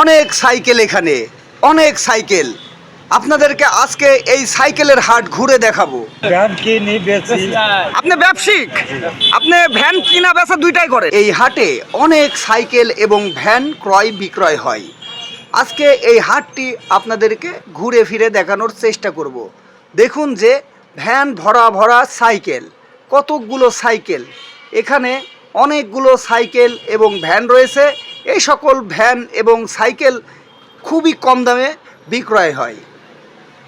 অনেক সাইকেল এখানে অনেক সাইকেল। আপনাদেরকে আজকে এই সাইকেলের হাট ঘুরে দেখাবো। ভ্যান আপনি ব্যবসায়িক? আপনি ভ্যান কিনা বেচা দুইটাই করে। এই হাটে অনেক সাইকেল এবং ভ্যান ক্রয় বিক্রয় হয়। আজকে এই হাটটি আপনাদেরকে ঘুরে ফিরে দেখানোর চেষ্টা করব। দেখুন যে ভ্যান ভরা ভরা সাইকেল কতকগুলো সাইকেল। এখানে অনেকগুলো সাইকেল এবং ভ্যান রয়েছে। এই সকল ভ্যান এবং সাইকেল খুবই কম দামে বিক্রয় হয়।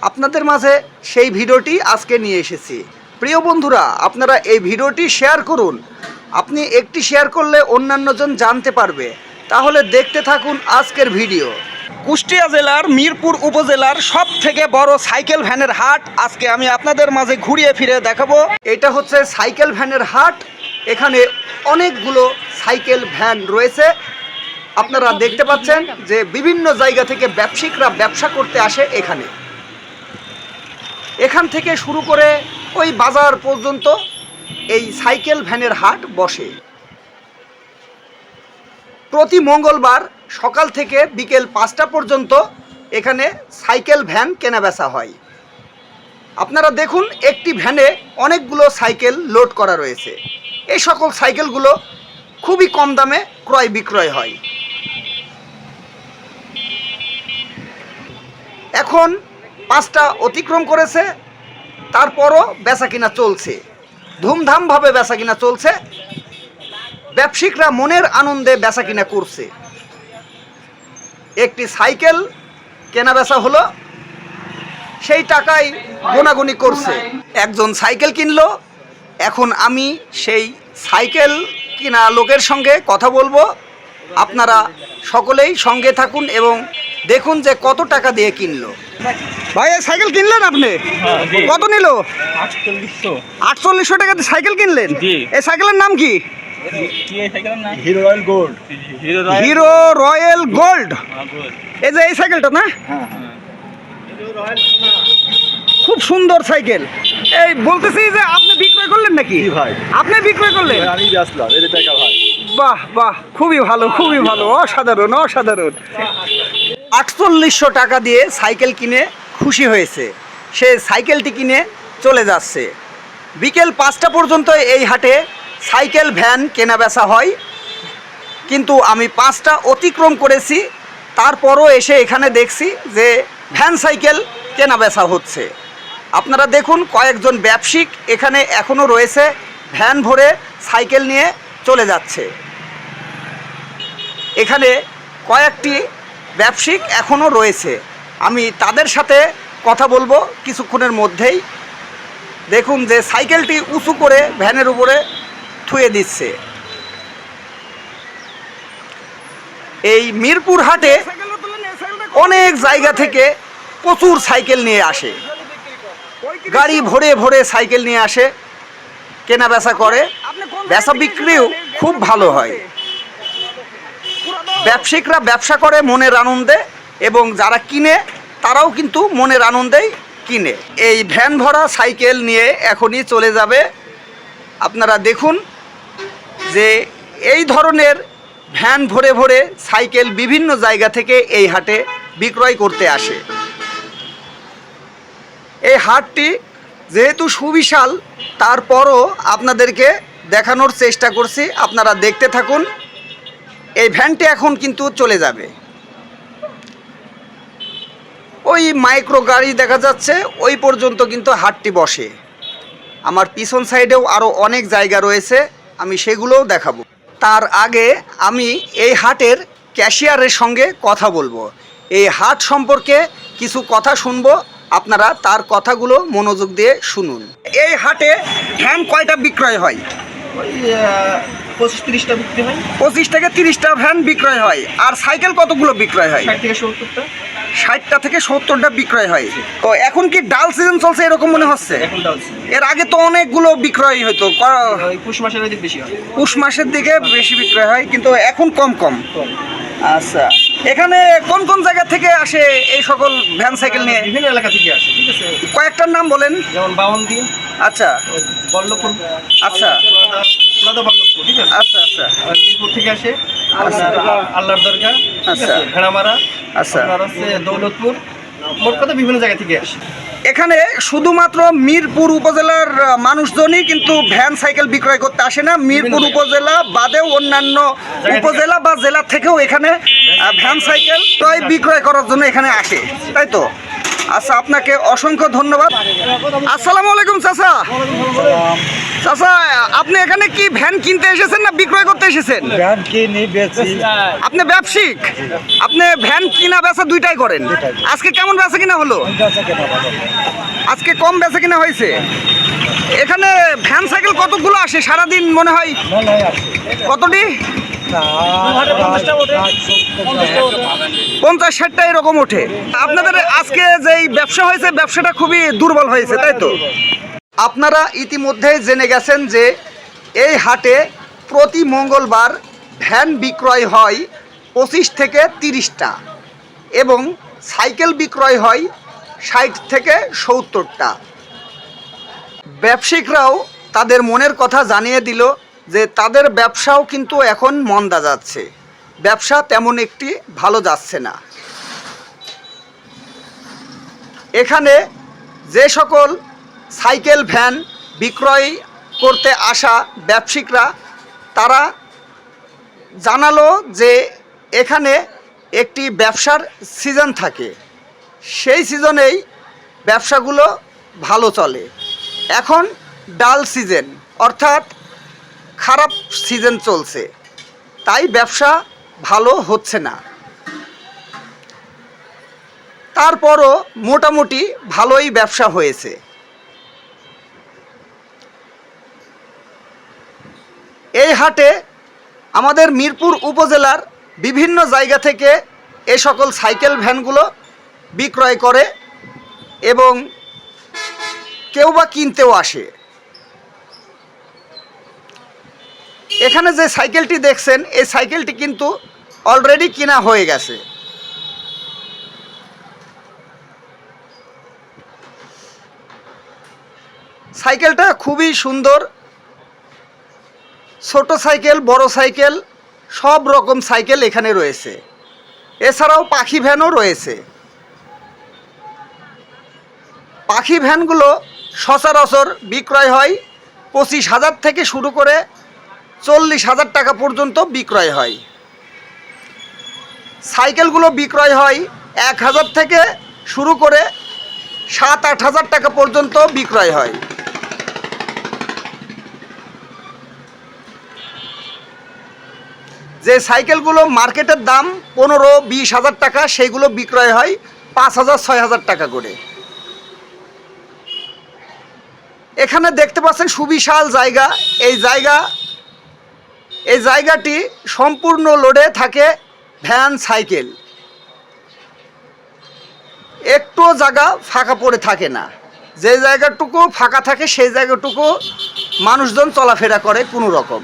আপনাদের মাঝে সেই ভিডিওটি আজকে নিয়ে এসেছি। প্রিয় বন্ধুরা, আপনারা এই ভিডিওটি শেয়ার করুন। আপনি একটি শেয়ার করলে অন্যান্যজন জানতে পারবে। তাহলে দেখতে থাকুন আজকের ভিডিও। কুষ্টিয়া জেলার মিরপুর উপজেলার সব থেকে বড় সাইকেল ভ্যানের হাট আজকে আমি আপনাদের মাঝে ঘুরিয়ে ফিরে দেখাবো। এটা হচ্ছে সাইকেল ভ্যানের হাট। এখানে অনেকগুলো সাইকেল ভ্যান রয়েছে। আপনারা দেখতে পাচ্ছেন যে বিভিন্ন জায়গা থেকে ব্যবসায়িকরা ব্যবসা করতে আসে এখানে। এখান থেকে শুরু করে ওই বাজার পর্যন্ত এই সাইকেল ভ্যানের হাট বসে। প্রতি মঙ্গলবার সকাল থেকে বিকেল পাঁচটা পর্যন্ত এখানে সাইকেল ভ্যান কেনাবেচা হয়। আপনারা দেখুন, একটি ভ্যানে অনেকগুলো সাইকেল লোড করা রয়েছে। এই সকল সাইকেলগুলো খুবই কম দামে ক্রয় বিক্রয় হয়। এখন পাঁচটা অতিক্রম করেছে, তারপরও বেচা কিনা চলছে। ধুমধামভাবে বেচা কিনা চলছে। ব্যবসায়িকরা মনের আনন্দে বেচা কিনা করছে। একটি সাইকেল কেনা বেচা হলো, সেই টাকাই গোনাগুনি করছে। একজন সাইকেল কিনলো, এখন আমি সেই সাইকেল কিনা লোকের সঙ্গে কথা বলব। আপনারা সকলেই সঙ্গে থাকুন এবং দেখুন যে কত টাকা দিয়ে কিনলো। ভাই এই সাইকেল কিনলেন আপনি? হ্যাঁ, কত নিল? আটচল্লিশশো। টাকাতে সাইকেল কিনলেন? এই সাইকেলের নাম কি? Hero Royal Gold. Hero Hero Royal Gold. এই যে এই সাইকেলটা না? হ্যাঁ খুব সুন্দর সাইকেল। এই বলতেছি যে আপনি বিক্রয় করলেন নাকি? ভাই। আপনি বিক্রয় করলেন? আমি আসলাম এই টাকা ভাই। বাহ বাহ খুবই ভালো খুবই ভালো অসাধারণ অসাধারণ। আটচল্লিশশো টাকা দিয়ে সাইকেল কিনে খুশি হয়েছে। সে সাইকেলটি কিনে চলে যাচ্ছে। বিকেল পাঁচটা পর্যন্ত এই হাটে সাইকেল, ভ্যান কেনা বেচা হয়। কিন্তু আমি পাঁচটা অতিক্রম করেছি। তারপরও এসে এখানে দেখছি যে ভ্যান সাইকেল কেনা বেচা হচ্ছে। আপনারা দেখুন, কয়েকজন ব্যবসায়িক এখানে এখনও রয়েছে, ভ্যান ভরে সাইকেল নিয়ে চলে যাচ্ছে। এখানে কয়েকটি ব্যবসায়িক এখনও রয়েছে। আমি তাদের সাথে কথা বলব কিছুক্ষণের মধ্যেই। দেখুন যে সাইকেলটি উঁচু করে ভ্যানের উপরে থুয়ে দিচ্ছে। এই মিরপুর হাটে অনেক জায়গা থেকে প্রচুর সাইকেল নিয়ে আসে। গাড়ি ভরে ভরে সাইকেল নিয়ে আসে কেনা বেচা করে। বেচা বিক্রিও খুব ভালো হয়। ব্যবসায়িকরা ব্যবসা করে মনের আনন্দে এবং যারা কিনে, তারাও কিন্তু মনের আনন্দেই কিনে। এই ভ্যান ভরা সাইকেল নিয়ে এখনই চলে যাবে। আপনারা দেখুন যে এই ধরনের ভ্যান ভরে ভরে সাইকেল বিভিন্ন জায়গা থেকে এই হাটে বিক্রয় করতে আসে। এই হাটটি যেহেতু সুবিশাল, তারপরও আপনাদেরকে দেখানোর চেষ্টা করছি। আপনারা দেখতে থাকুন। এই ভ্যানটি এখন কিন্তু চলে যাবে। ওই মাইক্রো গাড়ি দেখা যাচ্ছে, ওই পর্যন্ত কিন্তু হাটটি বসে। আমার পিছন সাইডেও আরও অনেক জায়গা রয়েছে, আমি সেগুলোও দেখাবো। তার আগে আমি এই হাটের ক্যাশিয়ারের সঙ্গে কথা বলব। এই হাট সম্পর্কে কিছু কথা শুনব, আপনারা তার কথাগুলো মনোযোগ দিয়ে শুনুন। এই হাটে ভ্যান কয়টা বিক্রয় হয়? পঁচিশ তিরিশটা বিক্রি হয়। পঁচিশ থেকে তিরিশটা ভ্যান বিক্রয় হয়। আর সাইকেল কতগুলো বিক্রয় হয়? ষাট থেকে সত্তরটা। ষাটটা থেকে সত্তরটা বিক্রয় হয়। তো এখন কি ডাল সিজন চলছে এরকম মনে হচ্ছে? এর আগে তো অনেকগুলো বিক্রয় হতো ক- পুষ মাসের বেশি হয়। পুষ মাসের দিকে বেশি বিক্রয় হয় কিন্তু এখন কম কম। আচ্ছা। এখানে কোন কোন জায়গা থেকে আসে এই সকল ভ্যান সাইকেল নিয়ে? বিভিন্ন এলাকা থেকে আসে ঠিক আছে। কয়েকটার নাম বলেন। যেমন বাউন্দি আচ্ছা। বল্লভপুর। আচ্ছা। পুরাদা ঠিক আছে? আচ্ছা আচ্ছা। মিরপুর থেকে আসে আল্লাহর দরগা আচ্ছা। ভেড়ামারা আচ্ছা। হচ্ছে দৌলতপুর মোট কথা বিভিন্ন জায়গা থেকে আসে। এখানে শুধুমাত্র মিরপুর উপজেলার মানুষজনই কিন্তু ভ্যান সাইকেল বিক্রয় করতে আসে না। মিরপুর উপজেলা বাদেও অন্যান্য উপজেলা বা জেলা থেকেও এখানে ভ্যান সাইকেল ক্রয় বিক্রয় করার জন্য এখানে আসে। তাই তো? আচ্ছা আপনাকে অসংখ্য ধন্যবাদ। আসসালামু আলাইকুম চাচা। চাচা আপনি এখানে কি ভ্যান কিনতে এসেছেন না বিক্রয় করতে এসেছেন? ভ্যান কিনি বেচি। আপনি ব্যবসায়িক? আপনি ভ্যান কিনা বেচা দুইটাই করেন। আজকে কেমন বেচা কিনা হলো? আজকে কম বেচা কিনা হয়েছে। এখানে ভ্যান সাইকেল কতগুলো আসে? সারাদিন মনে হয় কতটি? পঞ্চাশ ষাটটা এরকম ওঠে। আপনাদের আজকে যেই ব্যবসা হয়েছে ব্যবসাটা খুবই দুর্বল হয়েছে তাই তো? আপনারা ইতিমধ্যেই জেনে গেছেন যে এই হাটে প্রতি মঙ্গলবার ভ্যান বিক্রয় হয় পঁচিশ থেকে তিরিশটা এবং সাইকেল বিক্রয় হয় ষাট থেকে সত্তরটা। ব্যবসায়িকরাও তাদের মনের কথা জানিয়ে দিল যে তাদের ব্যবসাও কিন্তু এখন মন্দা যাচ্ছে। ব্যবসা তেমন একটি ভালো যাচ্ছে না। এখানে যে সকল সাইকেল ভ্যান বিক্রয় করতে আসা ব্যবসায়িকরা, তারা জানালো যে এখানে একটি ব্যবসার সিজন থাকে। সেই সিজনেই ব্যবসাগুলো ভালো চলে। এখন ডাল সিজন অর্থাৎ খারাপ সিজন চলছে। তাই ব্যবসা ভালো হচ্ছে না। তারপরও মোটামুটি ভালোই ব্যবসা হয়েছে। এই হাটে আমাদের মিরপুর উপজেলার বিভিন্ন জায়গা থেকে এ সকল সাইকেল ভ্যানগুলো বিক্রয় করে এবং কেউ বা কিনতেও আসে। এখানে যে সাইকেলটি দেখছেন, এই সাইকেলটি কিন্তু অলরেডি কিনা হয়ে গেছে। সাইকেলটা খুবই সুন্দর ছোট সাইকেল, বড় সাইকেল, সব রকম সাইকেল এখানে রয়েছে। এছাড়াও পাখি ভ্যানও রয়েছে। পাখি ভ্যানগুলো সচরাচর বিক্রয় হয় পঁচিশ হাজার থেকে শুরু করে চল্লিশ হাজার টাকা পর্যন্ত বিক্রয় হয়। সাইকেলগুলো বিক্রয় হয় এক হাজার থেকে শুরু করে সাত আট হাজার টাকা পর্যন্ত বিক্রয় হয়। যে সাইকেলগুলো মার্কেটের দাম পনেরো, বিশ হাজার টাকা, সেইগুলো বিক্রয় হয় পাঁচ হাজার, ছয় হাজার টাকা করে। এখানে দেখতে পাচ্ছেন সুবিশাল জায়গা। এই জায়গা, এই জায়গাটি সম্পূর্ণ লোডে থাকে ভ্যান, সাইকেল। একটু জায়গা ফাঁকা পড়ে থাকে না। যে জায়গাটুকু ফাঁকা থাকে, সেই জায়গাটুকু মানুষজন চলাফেরা করে কোনো রকম।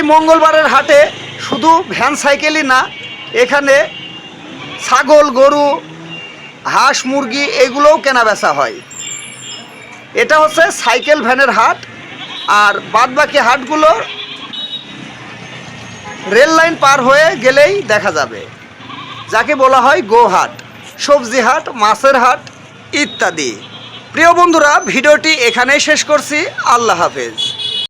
এই মঙ্গলবারের হাটে শুধু ভ্যান সাইকেলই না, এখানে ছাগল, গরু, হাঁস, মুরগি এগুলোও কেনা বেচা হয়। এটা হচ্ছে সাইকেল ভ্যানের হাট, আর বাদবাকি হাটগুলো রেল লাইন পার হয়ে গেলেই দেখা যাবে। যাকে বলা হয় গো হাট সবজি হাট, মাছের হাট ইত্যাদি। প্রিয় বন্ধুরা, ভিডিওটি এখানেই শেষ করছি। আল্লাহ হাফেজ।